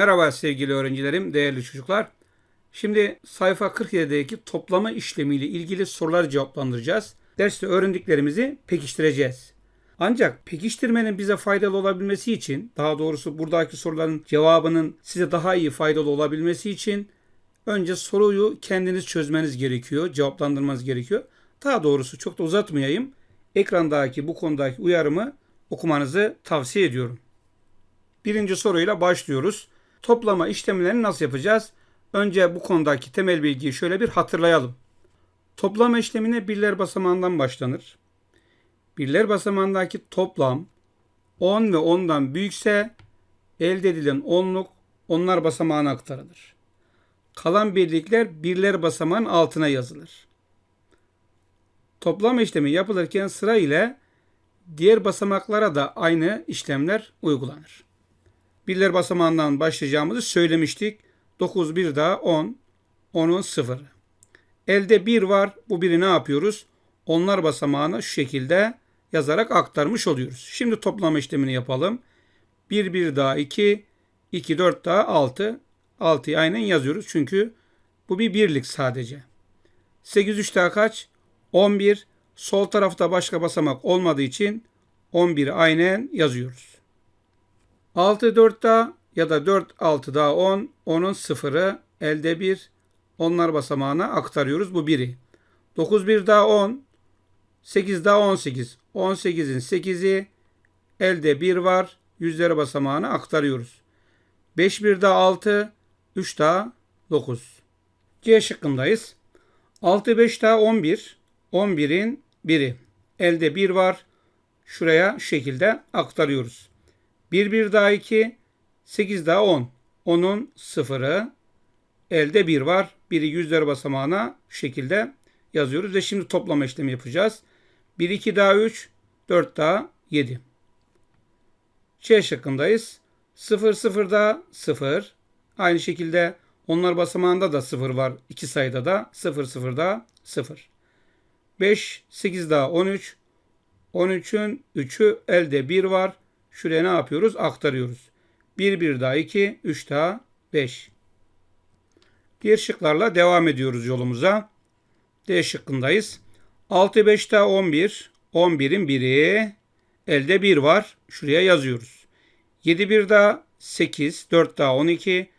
Merhaba sevgili öğrencilerim, değerli çocuklar. Şimdi sayfa 47'deki toplama işlemiyle ilgili soruları cevaplandıracağız. Derste öğrendiklerimizi pekiştireceğiz. Ancak pekiştirmenin bize faydalı olabilmesi için, daha doğrusu buradaki soruların cevabının size daha iyi faydalı olabilmesi için önce soruyu kendiniz çözmeniz gerekiyor, cevaplandırmanız gerekiyor. Daha doğrusu çok da uzatmayayım. Ekrandaki bu konudaki uyarımı okumanızı tavsiye ediyorum. Birinci soruyla başlıyoruz. Toplama işlemlerini nasıl yapacağız? Önce bu konudaki temel bilgiyi şöyle bir hatırlayalım. Toplama işlemine birler basamağından başlanır. Birler basamağındaki toplam 10 ve 10'dan büyükse elde edilen onluk onlar basamağına aktarılır. Kalan birlikler birler basamağın altına yazılır. Toplama işlemi yapılırken sıra ile diğer basamaklara da aynı işlemler uygulanır. Birler basamağından başlayacağımızı söylemiştik. 9 bir daha 10. 10'un sıfırı. Elde 1 var. Bu biri ne yapıyoruz? Onlar basamağını şu şekilde yazarak aktarmış oluyoruz. Şimdi toplama işlemini yapalım. 1 bir daha 2. 2 4 daha 6. 6'yı aynen yazıyoruz. Çünkü bu bir birlik sadece. 8 3 daha kaç? 11. Sol tarafta başka basamak olmadığı için 11'i aynen yazıyoruz. 6 4 daha ya da 4 6 daha 10. 10'un sıfırı elde 1. Onlar basamağına aktarıyoruz bu biri. 9 1 daha 10. 8 daha 18. 18'in 8'i elde 1 var. Yüzleri basamağına aktarıyoruz. 5 1 daha 6. 3 daha 9. C şıkkındayız. 6 5 daha 11. 11'in biri. Elde 1 var. Şuraya şu şekilde aktarıyoruz. 1 1 daha 2. 8 daha 10. 10'un sıfırı. Elde 1 var. Biri yüzler basamağına şu şekilde yazıyoruz. Ve şimdi toplama işlemi yapacağız. 1 2 daha 3. 4 daha 7. C şıkkındayız. 0 0 daha 0. Aynı şekilde onlar basamağında da 0 var. iki sayıda da 0 0 daha 0. 5 8 daha 13. 13'ün 3'ü elde 1 var. Şuraya ne yapıyoruz? Aktarıyoruz. 1 1 daha 2, 3 daha 5. Diğer şıklarla devam ediyoruz yolumuza. D şıkkındayız. 6 5 daha 11. 11'in biri. Elde 1 var. Şuraya yazıyoruz. 7 1 daha 8. 4 daha 12.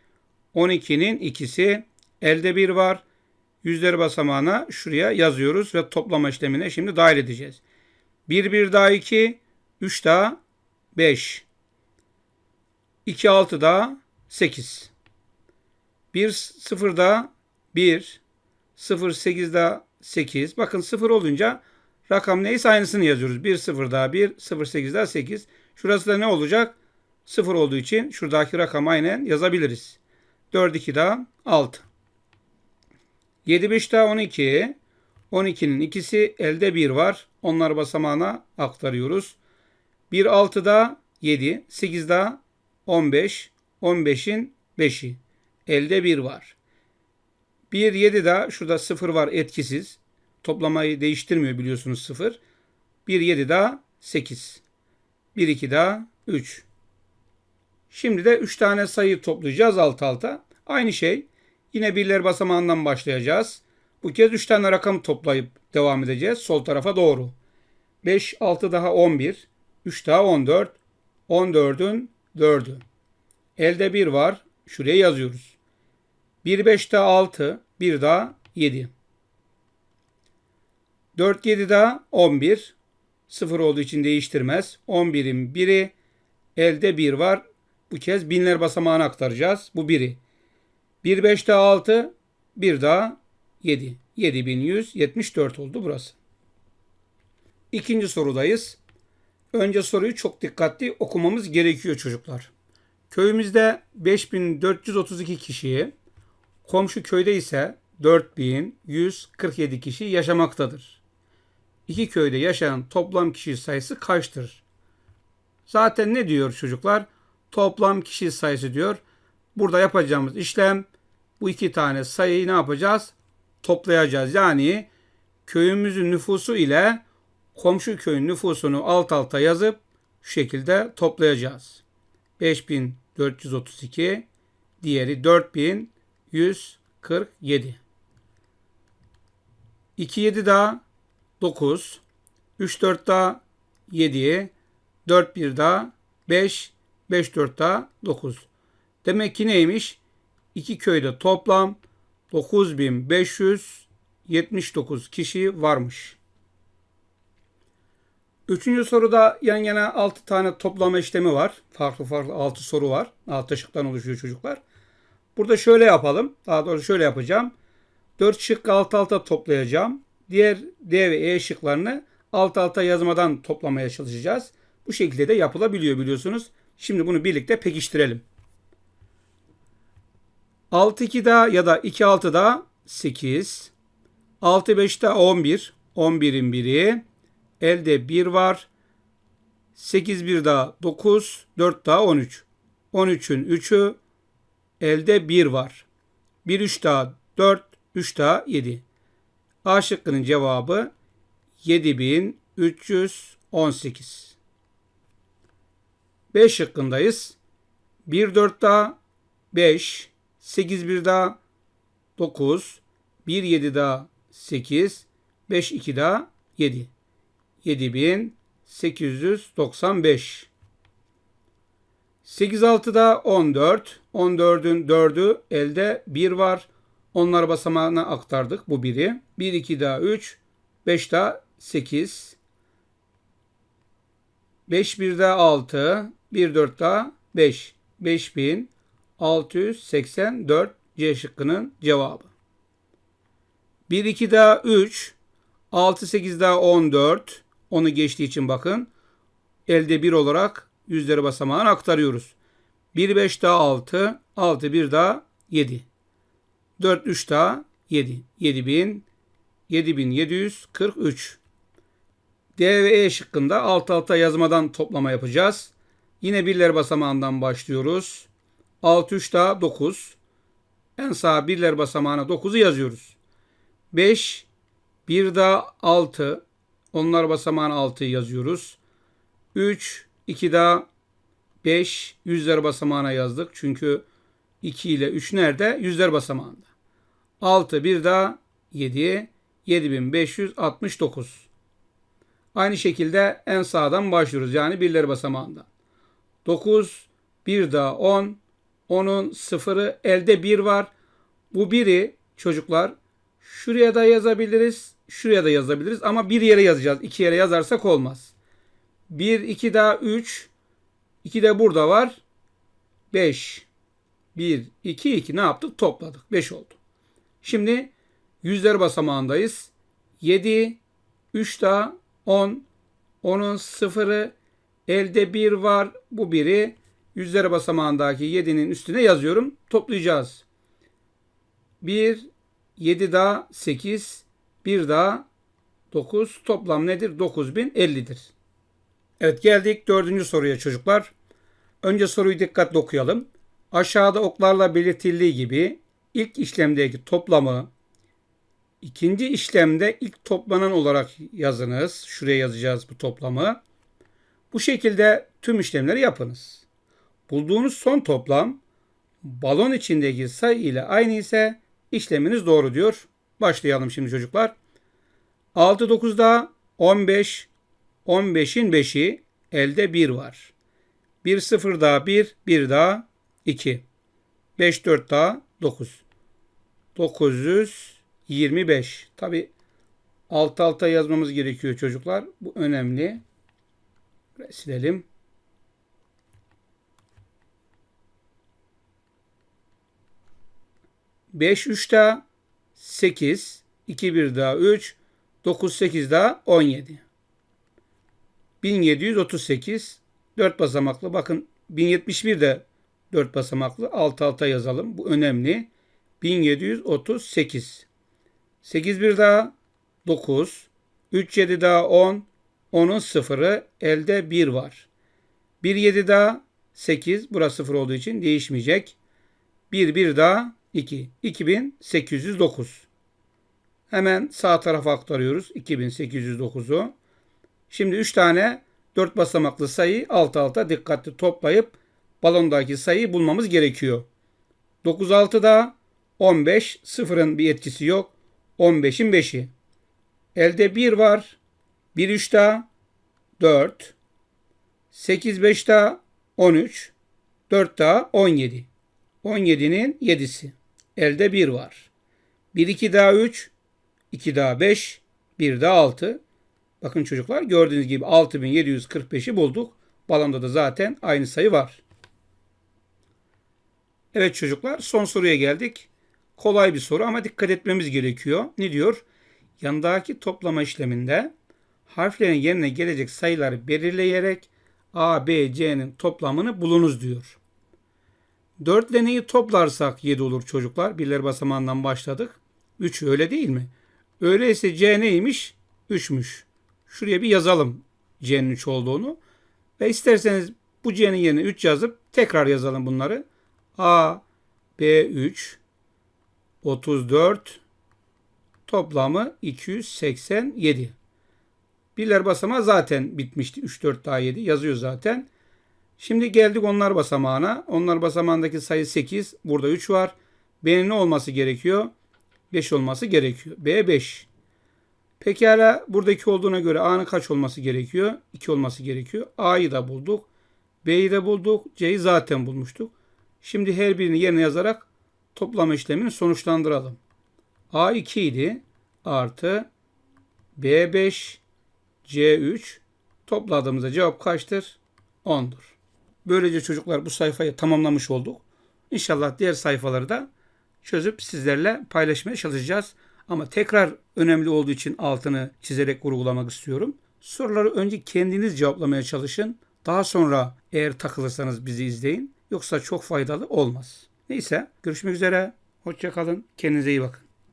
12'nin ikisi. Elde 1 var. Yüzleri basamağına şuraya yazıyoruz ve toplama işlemine şimdi dahil edeceğiz. 1 1 daha 2. 3 daha 5. 2 6 daha 8. 1 0 daha 1. 0 8 daha 8. Bakın 0 olunca rakam neyse aynısını yazıyoruz. 1 0 daha 1. 0 8 daha 8. Şurası da ne olacak? 0 olduğu için şuradaki rakam aynen yazabiliriz. 4 2 daha 6. 7 5 daha 12. 12'nin ikisi elde 1 var. Onlar basamağına aktarıyoruz. 1 6 daha 7. 8 daha 15. 15'in 5'i. Elde 1 var. 1 7 daha şurada 0 var etkisiz. Toplamayı değiştirmiyor biliyorsunuz 0. 1 7 daha 8. 1 2 daha 3. Şimdi de 3 tane sayı toplayacağız alt alta. Aynı şey. Yine birler basamağından başlayacağız. Bu kez 3 tane rakam toplayıp devam edeceğiz. Sol tarafa doğru. 5, 6 daha 11. 3 daha 14. 14'ün 4'ü. Elde 1 var. Şuraya yazıyoruz. 1 5 daha 6. 1 daha 7. 4 7 daha 11. 0 olduğu için değiştirmez. 11'in 1'i. Elde 1 var. Bu kez binler basamağına aktaracağız. Bu 1'i. 1 5 daha 6. 1 daha 7. 7174 oldu burası. İkinci sorudayız. Önce soruyu çok dikkatli okumamız gerekiyor çocuklar. Köyümüzde 5432 kişiyi, komşu köyde ise 4147 kişi yaşamaktadır. İki köyde yaşayan toplam kişi sayısı kaçtır? Zaten ne diyor çocuklar? Toplam kişi sayısı diyor. Burada yapacağımız işlem bu iki tane sayıyı ne yapacağız? Toplayacağız. Yani köyümüzün nüfusu ile komşu köyün nüfusunu alt alta yazıp şu şekilde toplayacağız. 5432 Diğeri 4147. 2 7 daha 9. 3 4 daha 7. 4 1 daha 5. 5 4 daha 9. Demek ki neymiş? İki köyde toplam 9579 kişi varmış. Üçüncü soruda yan yana 6 tane toplama işlemi var. Farklı farklı 6 soru var. 6 şıktan oluşuyor çocuklar. Burada şöyle yapalım. Daha doğrusu şöyle yapacağım. 4 şık alt alta toplayacağım. Diğer D ve E şıklarını alt alta yazmadan toplamaya çalışacağız. Bu şekilde de yapılabiliyor biliyorsunuz. Şimdi bunu birlikte pekiştirelim. 6 2 daha ya da 2 6 daha 8. 6 5 daha 11. 11'in biri. Elde 1 var. 8 1 daha 9. 4 daha 13. 13'ün 3'ü. Elde 1 var. 1 3 daha 4. 3 daha 7. A şıkkının cevabı 7318. B şıkkındayız. 1 4 daha 5. 8 1 daha 9. 1 7 daha 8. 5 2 daha 7. 7895. 8 6 da 14. 14'ün 4'ü elde 1 var. Onlar basamağına aktardık bu biri. 1 2 daha 3. 5 daha 8. 5 1 daha 6. 1 4 daha 5. 5684 C şıkkının cevabı. 1 2 daha 3. 6 8 daha 14. Onu geçtiği için bakın. Elde 1 olarak yüzleri basamağına aktarıyoruz. 1 5 daha 6. 6 1 daha 7. 4 3 daha 7. 7000 7743. D ve E şıkkında alt alta yazmadan toplama yapacağız. Yine birler basamağından başlıyoruz. 6 3 daha 9. En sağ birler basamağına 9'u yazıyoruz. 5 1 daha 6. Onlar basamağına 6'yı yazıyoruz. 3 2 daha 5 yüzler basamağına yazdık. Çünkü 2 ile 3 nerede? Yüzler basamağında. 6 bir daha 7 7569. Aynı şekilde en sağdan başlıyoruz. Yani birler basamağından. 9 bir daha 10 10'un sıfırı elde 1 var. Bu biri çocuklar şuraya da yazabiliriz. Şuraya da yazabiliriz ama bir yere yazacağız. İki yere yazarsak olmaz. 1 2 daha 3 2 de burada var. 5 1 2 2 ne yaptık? Topladık. 5 oldu. Şimdi yüzler basamağındayız. 7 3 daha 10 10'un sıfırı elde 1 var. Bu biri yüzler basamağındaki 7'nin üstüne yazıyorum. Toplayacağız. 1 7 daha 8 1 daha 9 toplam nedir? 9050'dir. Evet geldik dördüncü soruya çocuklar. Önce soruyu dikkatle okuyalım. Aşağıda oklarla belirtildiği gibi ilk işlemdeki toplamı ikinci işlemde ilk toplanan olarak yazınız. Şuraya yazacağız bu toplamı. Bu şekilde tüm işlemleri yapınız. Bulduğunuz son toplam balon içindeki sayı ile aynı ise işleminiz doğru diyor. Başlayalım şimdi çocuklar. 6 9 daha 15 15'in 5'i elde 1 var. 1 0 daha 1 1 daha 2. 5 4 daha 9. 925. Tabi alt alta yazmamız gerekiyor çocuklar. Bu önemli. Silelim. Beş üç daha sekiz. iki bir daha üç. Dokuz sekiz daha on yedi. 1738 4 basamaklı. Bakın 1071 de 4 basamaklı. Alt alta yazalım. Bu önemli. 1738. 8 bir daha 9. 3 7 daha 10. 10'un sıfırı elde 1 var. 1 7 daha 8. Burası sıfır olduğu için değişmeyecek. 1 1 daha 2. 2809. Hemen sağ tarafa aktarıyoruz 2809'u. Şimdi 3 tane 4 basamaklı sayı alt alta dikkatli toplayıp balondaki sayıyı bulmamız gerekiyor. 9 6 daha 15. Sıfırın bir etkisi yok. 15'in 5'i. Elde 1 var. 1 3 daha 4. 8 5 daha 13. 4 daha 17. 17'nin 7'si. Elde 1 var. 1 2 daha 3. 2 daha 5. 1 daha 6. Bakın çocuklar gördüğünüz gibi 6745'i bulduk. Balonda da zaten aynı sayı var. Evet çocuklar son soruya geldik. Kolay bir soru ama dikkat etmemiz gerekiyor. Ne diyor? Yanındaki toplama işleminde harflerin yerine gelecek sayıları belirleyerek A, B, C'nin toplamını bulunuz diyor. 4 ile toplarsak 7 olur çocuklar. Birler basamağından başladık. 3 öyle değil mi? Öyleyse C neymiş? 3'müş. Şuraya bir yazalım C'nin 3 olduğunu. Ve isterseniz bu C'nin yerine 3 yazıp tekrar yazalım bunları. A, B 3, 34, toplamı 287. Birler basamağı zaten bitmişti. 3, 4 daha 7 yazıyor zaten. Şimdi geldik onlar basamağına. Onlar basamağındaki sayı 8. Burada 3 var. B'nin ne olması gerekiyor? 5 olması gerekiyor. B 5. Pekala buradaki olduğuna göre A'nın kaç olması gerekiyor? 2 olması gerekiyor. A'yı da bulduk. B'yi de bulduk. C'yi zaten bulmuştuk. Şimdi her birini yerine yazarak toplama işlemini sonuçlandıralım. A 2 idi. Artı B 5 C 3 topladığımızda cevap kaçtır? 10'dur. Böylece çocuklar bu sayfayı tamamlamış olduk. İnşallah diğer sayfaları da çözüp sizlerle paylaşmaya çalışacağız. Ama tekrar önemli olduğu için altını çizerek vurgulamak istiyorum. Soruları önce kendiniz cevaplamaya çalışın. Daha sonra eğer takılırsanız bizi izleyin. Yoksa çok faydalı olmaz. Neyse görüşmek üzere. Hoşçakalın. Kendinize iyi bakın.